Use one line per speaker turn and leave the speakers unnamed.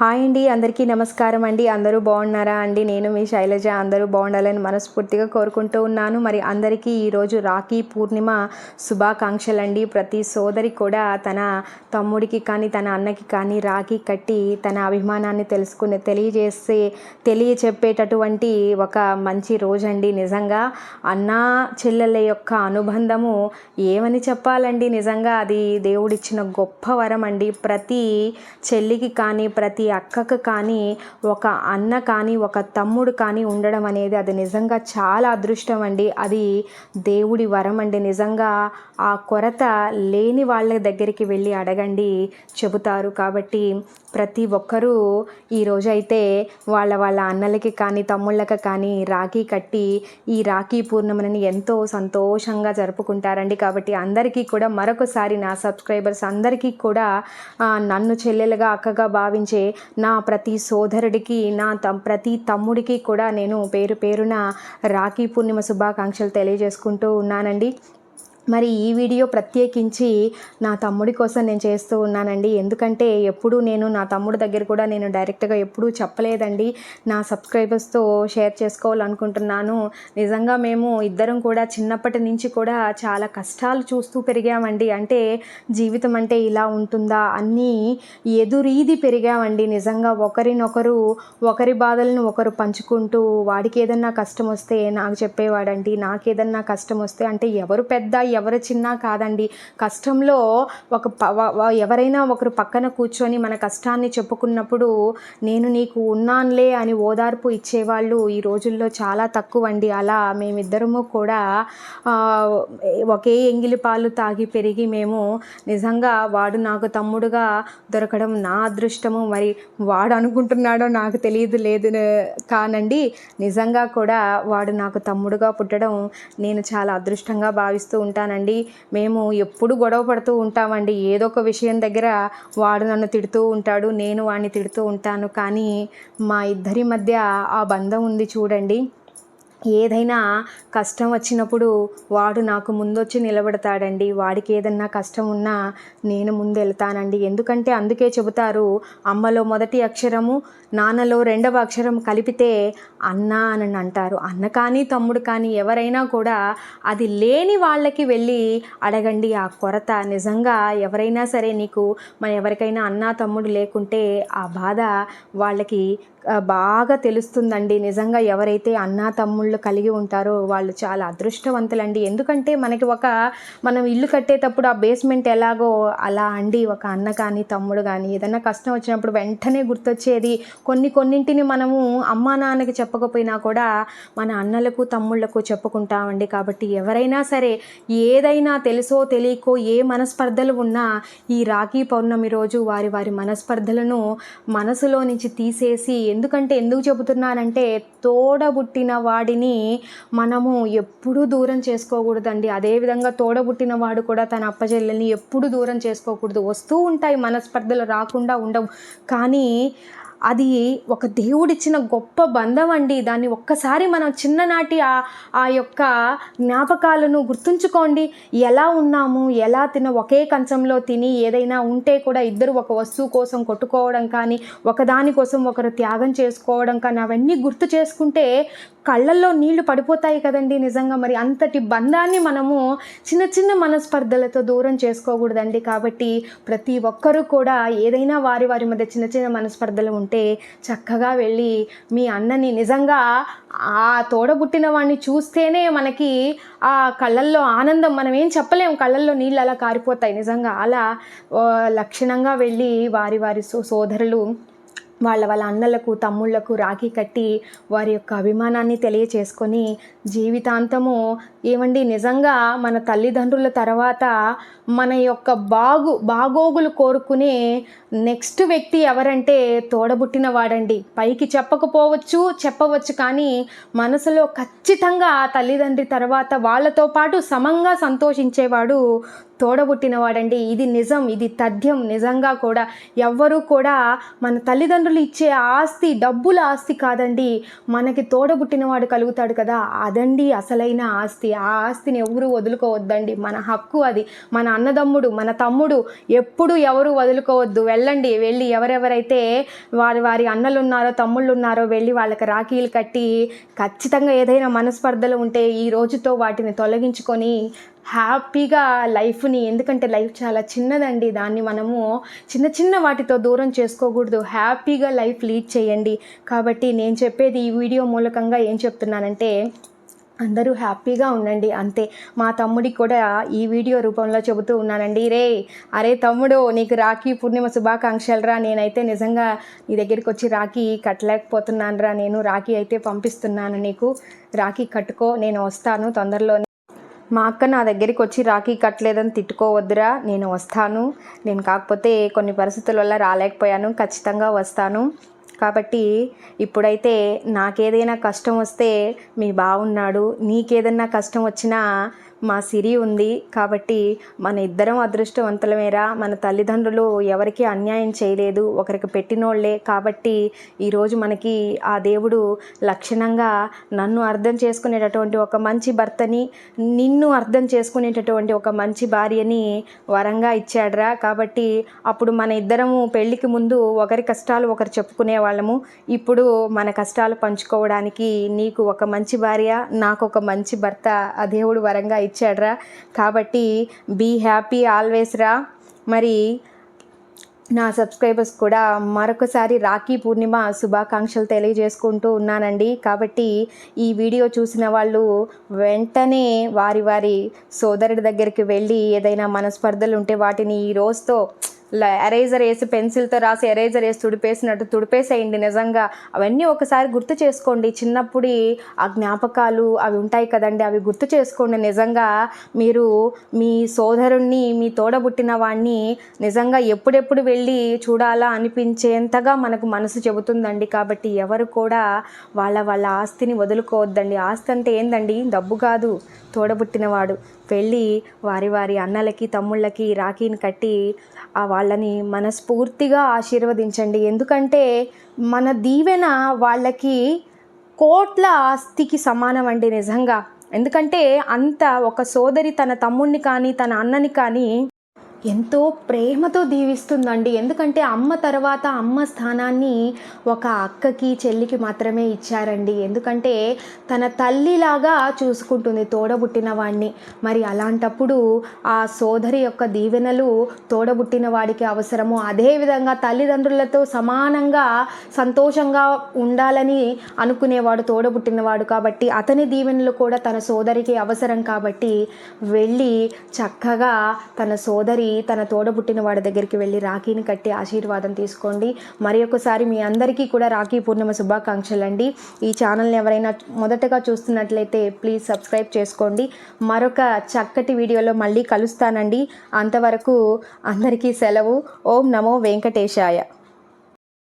Hi అండి అందరికీ నమస్కారం అండి. అందరూ బాగున్నారా అండి? నేను మీ శైలజ. అందరూ బాగుండాలని మనస్ఫూర్తిగా కోరుకుంటూ ఉన్నాను. మరి అందరికీ ఈరోజు రాఖీ పూర్ణిమ శుభాకాంక్షలు అండి ప్రతి సోదరి కూడా తన తమ్ముడికి కానీ తన అన్నకి కానీ రాఖీ కట్టి తన అభిమానాన్ని తెలుసుకుని తెలియజేసే తెలియచెప్పేటటువంటి ఒక మంచి రోజండి. నిజంగా అన్న చెల్లెల యొక్క అనుబంధము ఏమని చెప్పాలండి? నిజంగా అది దేవుడిచ్చిన గొప్ప వరం అండి ప్రతి చెల్లికి కానీ ప్రతి అక్కకు కానీ ఒక అన్న కానీ ఒక తమ్ముడు కానీ ఉండడం అనేది అది నిజంగా చాలా అదృష్టం అండి. అది దేవుడి వరం అండి. నిజంగా ఆ కొరత లేని వాళ్ళ దగ్గరికి వెళ్ళి అడగండి చెబుతారు. కాబట్టి ప్రతి ఒక్కరూ ఈరోజైతే వాళ్ళ వాళ్ళ అన్నలకి కానీ తమ్ముళ్ళకి కానీ రాఖీ కట్టి ఈ రాఖీ పూర్ణిమని ఎంతో సంతోషంగా జరుపుకుంటారండి. కాబట్టి అందరికీ కూడా మరొకసారి నా సబ్స్క్రైబర్స్ అందరికీ కూడా నన్ను చెల్లెలుగా అక్కగా భావించే నా ప్రతి సోదరుడికి నా తమ్ ప్రతి తమ్ముడికి కూడా నేను పేరు పేరున రాఖీ పూర్ణిమ శుభాకాంక్షలు తెలియజేసుకుంటూ ఉన్నానండి. మరి ఈ వీడియో ప్రత్యేకించి నా తమ్ముడి కోసం నేను చేస్తూ ఉన్నానండి. ఎందుకంటే ఎప్పుడూ నేను నా తమ్ముడి దగ్గర కూడా నేను డైరెక్ట్గా ఎప్పుడూ చెప్పలేదండి. నా సబ్స్క్రైబర్స్తో షేర్ చేసుకోవాలనుకుంటున్నాను. నిజంగా మేము ఇద్దరం కూడా చిన్నప్పటి నుంచి కూడా చాలా కష్టాలు చూస్తూ పెరిగామండి. అంటే జీవితం అంటే ఇలా ఉంటుందా అన్నీ ఎదురీది పెరిగామండి. నిజంగా ఒకరినొకరు ఒకరి బాధలను ఒకరు పంచుకుంటూ వాడికి ఏదన్నా కష్టం వస్తే నాకు చెప్పేవాడండి. నాకు ఏదన్నా కష్టం వస్తే అంటే ఎవరు పెద్ద ఎవరు చిన్న కాదండి. కష్టంలో ఒక ఎవరైనా ఒకరు పక్కన కూర్చొని మన కష్టాన్ని చెప్పుకున్నప్పుడు నేను నీకు ఉన్నానులే అని ఓదార్పు ఇచ్చేవాళ్ళు ఈ రోజుల్లో చాలా తక్కువ అండి అలా మేమిద్దరము కూడా ఒకే ఎంగిలి పాలు తాగి పెరిగి మేము నిజంగా వాడు నాకు తమ్ముడుగా దొరకడం నా అదృష్టము. మరి వాడు అనుకుంటున్నాడో నాకు తెలియదు లేదు కానండి. నిజంగా కూడా వాడు నాకు తమ్ముడుగా పుట్టడం నేను చాలా అదృష్టంగా భావిస్తూ ఉంటాను. ఉంటానండి మేము ఎప్పుడు గొడవ పడుతూ ఉంటామండి. ఏదో ఒక విషయం దగ్గర వాడు నన్ను తిడుతూ ఉంటాడు నేను వాడిని తిడుతూ ఉంటాను. కానీ మా ఇద్దరి మధ్య ఆ బంధం ఉంది చూడండి. ఏదైనా కష్టం వచ్చినప్పుడు వాడు నాకు ముందొచ్చి నిలబడతాడండి. వాడికి ఏదన్నా కష్టం ఉన్నా నేను ముందు వెళ్తానండి ఎందుకంటే అందుకే చెబుతారు అమ్మలో మొదటి అక్షరము నాన్నలో రెండవ అక్షరం కలిపితే అన్న అని అంటారు. అన్న కానీ తమ్ముడు కానీ ఎవరైనా కూడా అది లేని వాళ్ళకి వెళ్ళి అడగండి ఆ కొరత. నిజంగా ఎవరైనా సరే నీకు మన ఎవరికైనా అన్న తమ్ముడు లేకుంటే ఆ బాధ వాళ్ళకి బాగా తెలుస్తుందండి. నిజంగా ఎవరైతే అన్నా తమ్ముళ్ళు కలిగి ఉంటారో వాళ్ళు చాలా అదృష్టవంతులండి. ఎందుకంటే మనకి ఒక మనం ఇల్లు కట్టేటప్పుడు ఆ బేస్మెంట్ ఎలాగో అలా అండి. ఒక అన్న కానీ తమ్ముడు కానీ ఏదైనా కష్టం వచ్చినప్పుడు వెంటనే గుర్తొచ్చేది. కొన్ని కొన్నింటిని మనము అమ్మా నాన్నకి చెప్పకపోయినా కూడా మన అన్నలకు తమ్ముళ్ళకు చెప్పుకుంటామండి. కాబట్టి ఎవరైనా సరే ఏదైనా తెలుసో తెలియకో ఏ మనస్పర్ధలు ఉన్నా ఈ రాఖీ పౌర్ణమి రోజు వారి వారి మనస్పర్ధలను మనసులో నుంచి తీసేసి ఎందుకంటే ఎందుకు చెబుతున్నానంటే తోడబుట్టిన వాడిని మనము ఎప్పుడూ దూరం చేసుకోకూడదండి. అదేవిధంగా తోడబుట్టిన వాడు కూడా తన అప్పచెల్లెల్ని ఎప్పుడు దూరం చేసుకోకూడదు. వస్తూ ఉంటాయి మనస్పర్ధలు రాకుండా ఉండవు. కానీ అది ఒక దేవుడిచ్చిన గొప్ప బంధం అండి దాన్ని ఒక్కసారి మనం చిన్ననాటి ఆ ఆ యొక్క జ్ఞాపకాలను గుర్తుంచుకోండి. ఎలా ఉన్నాము ఎలా తిన ఒకే కంచంలో తిని ఏదైనా ఉంటే కూడా ఇద్దరు ఒక వస్తువు కోసం కొట్టుకోవడం కానీ ఒకదాని కోసం ఒకరు త్యాగం చేసుకోవడం కానీ అవన్నీ గుర్తు చేసుకుంటే కళ్ళల్లో నీళ్ళు పడిపోతాయి కదండి నిజంగా. మరి అంతటి బంధాన్ని మనము చిన్న చిన్న మనస్పర్ధలతో దూరం చేసుకోకూడదండి. కాబట్టి ప్రతి ఒక్కరూ కూడా ఏదైనా వారి వారి మధ్య చిన్న చిన్న మనస్పర్ధలు ఉంటే చక్కగా వెళ్ళి మీ అన్నని నిజంగా ఆ తోడబుట్టిన వాడిని చూస్తేనే మనకి ఆ కళ్ళల్లో ఆనందం. మనం ఏం చెప్పలేం. కళ్ళల్లో నీళ్ళు అలా కారిపోతాయి. నిజంగా అలా లక్షణంగా వెళ్ళి వారి వారి సో సోదరులు వాళ్ళ వాళ్ళ అన్నలకు తమ్ముళ్ళకు రాఖీ కట్టి వారి యొక్క అభిమానాన్ని తెలియచేసుకొని జీవితాంతము ఏమండి నిజంగా మన తల్లిదండ్రుల తర్వాత మన యొక్క బాగు బాగోగులు కోరుకునే నెక్స్ట్ వ్యక్తి ఎవరంటే తోడబుట్టిన వాడండి పైకి చెప్పకపోవచ్చు చెప్పవచ్చు కానీ మనసులో ఖచ్చితంగా తల్లిదండ్రి తర్వాత వాళ్ళతో పాటు సమంగా సంతోషించేవాడు తోడబుట్టినవాడండి. ఇది నిజం ఇది తథ్యం. నిజంగా కూడా ఎవ్వరూ కూడా మన తల్లిదండ్రులు ఇచ్చే ఆస్తి డబ్బుల ఆస్తి కాదండి. మనకి తోడబుట్టినవాడు కలుగుతాడు కదా. అదండి అసలైన ఆస్తి. ఆ ఆస్తిని ఎవరు వదులుకోవద్దండి. మన హక్కు అది. మన అన్నదమ్ముడు మన తమ్ముడు ఎప్పుడు ఎవరు వదులుకోవద్దు. వెళ్ళండి. వెళ్ళి ఎవరెవరైతే వారి వారి అన్నలు ఉన్నారో తమ్ముళ్ళు ఉన్నారో వెళ్ళి వాళ్ళకి రాఖీలు కట్టి ఖచ్చితంగా ఏదైనా మనస్పర్ధలు ఉంటే ఈ రోజుతో వాటిని తొలగించుకొని హ్యాపీగా లైఫ్ని ఎందుకంటే లైఫ్ చాలా చిన్నదండి. దాన్ని మనము చిన్న చిన్న వాటితో దూరం చేసుకోకూడదు. హ్యాపీగా లైఫ్ లీడ్ చేయండి. కాబట్టి నేను చెప్పేది ఈ వీడియో మూలకంగా ఏం చెప్తున్నానంటే అందరూ హ్యాపీగా ఉండండి. అంతే. మా తమ్ముడికి కూడా ఈ వీడియో రూపంలో చెబుతూ ఉన్నానండి. రే అరే తమ్ముడు నీకు రాఖీ పూర్ణిమ శుభాకాంక్షలు రా. నేనైతే నిజంగా నీ దగ్గరికి వచ్చి రాఖీ కట్టలేకపోతున్నాను రా. నేను రాఖీ అయితే పంపిస్తున్నాను నీకు. రాఖీ కట్టుకో నేను వస్తాను తొందరలోనే. మా అక్క నా దగ్గరికి వచ్చి రాఖీ కట్టలేదని తిట్టుకోవద్దురా నేను వస్తాను. నేను కాకపోతే కొన్ని పరిస్థితుల వల్ల రాలేకపోయాను ఖచ్చితంగా వస్తాను. కాబట్టి ఇప్పుడైతే నాకేదైనా కష్టం వస్తే మీ బాగున్నాడు నీకేదైనా కష్టం వచ్చినా మా సిరి ఉంది కాబట్టి మన ఇద్దరం అదృష్టవంతులమేరా. మన తల్లిదండ్రులు ఎవరికి అన్యాయం చేయలేదు. ఒకరికి పెట్టినోళ్ళే కాబట్టి ఈరోజు మనకి ఆ దేవుడు లక్షణంగా నన్ను అర్థం చేసుకునేటటువంటి ఒక మంచి భర్తని నిన్ను అర్థం చేసుకునేటటువంటి ఒక మంచి భార్యని వరంగా ఇచ్చాడురా. కాబట్టి అప్పుడు మన ఇద్దరము పెళ్ళికి ముందు ఒకరి కష్టాలు ఒకరు చెప్పుకునే వాళ్ళము. ఇప్పుడు మన కష్టాలు పంచుకోవడానికి నీకు ఒక మంచి భార్య నాకు ఒక మంచి భర్త ఆ దేవుడు వరంగా ఇచ్చాడ్రా. కాబట్టి బీ హ్యాపీ ఆల్వేస్ రా. మరి నా సబ్స్క్రైబర్స్ కూడా మరొకసారి రాఖీ పూర్ణిమ శుభాకాంక్షలు తెలియజేసుకుంటూ ఉన్నానండి. కాబట్టి ఈ వీడియో చూసిన వాళ్ళు వెంటనే వారి వారి సోదరుడి దగ్గరికి వెళ్ళి ఏదైనా మనస్పర్ధలు ఉంటే వాటిని ఈ రోజుతో ఎరేజర్ వేసి పెన్సిల్తో రాసి ఎరేజర్ వేసి తుడిపేసినట్టు తుడిపేసేయండి నిజంగా. అవన్నీ ఒకసారి గుర్తు చేసుకోండి. చిన్నప్పుడు ఆ జ్ఞాపకాలు అవి ఉంటాయి కదండి అవి గుర్తు చేసుకోండి. నిజంగా మీరు మీ సోదరుణ్ణి మీ తోడబుట్టిన వాడిని నిజంగా ఎప్పుడెప్పుడు వెళ్ళి చూడాలా అనిపించేంతగా మనకు మనసు చెబుతుందండి. కాబట్టి ఎవరు కూడా వాళ్ళ వాళ్ళ ఆస్తిని వదులుకోవద్దండి. ఆస్తి అంటే ఏందండి? డబ్బు కాదు. తోడబుట్టినవాడు. వెళ్ళి వారి వారి అన్నలకి తమ్ముళ్ళకి రాఖీని కట్టి వాళ్ళని మనస్ఫూర్తిగా ఆశీర్వదించండి. ఎందుకంటే మన దీవెన వాళ్ళకి కోట్ల ఆస్తికి సమానం అండి నిజంగా. ఎందుకంటే అంత ఒక సోదరి తన తమ్ముడిని కానీ తన అన్నని కానీ ఎంతో ప్రేమతో దీవిస్తుందండి. ఎందుకంటే అమ్మ తర్వాత అమ్మ స్థానాన్ని ఒక అక్కకి చెల్లికి మాత్రమే ఇచ్చారండి. ఎందుకంటే తన తల్లిలాగా చూసుకుంటుంది తోడబుట్టిన వాడిని మరి అలాంటప్పుడు ఆ సోదరి యొక్క దీవెనలు తోడబుట్టిన వాడికి అవసరము. అదేవిధంగా తల్లిదండ్రులతో సమానంగా సంతోషంగా ఉండాలని అనుకునేవాడు తోడబుట్టినవాడు కాబట్టి అతని దీవెనలు కూడా తన సోదరికి అవసరం కాబట్టి వెళ్ళి చక్కగా తన సోదరి తన తోడబుట్టిన వాడి దగ్గరికి వెళ్ళి రాఖీని కట్టి ఆశీర్వాదం తీసుకోండి. మరి ఒకసారి మీ అందరికీ కూడా రాఖీ పూర్ణిమ శుభాకాంక్షలు అండి ఈ ఛానల్ని ఎవరైనా మొదటగా చూస్తున్నట్లయితే ప్లీజ్ సబ్స్క్రైబ్ చేసుకోండి. మరొక చక్కటి వీడియోలో మళ్ళీ కలుస్తానండి. అంతవరకు అందరికీ సెలవు. ఓం నమో వెంకటేశాయ.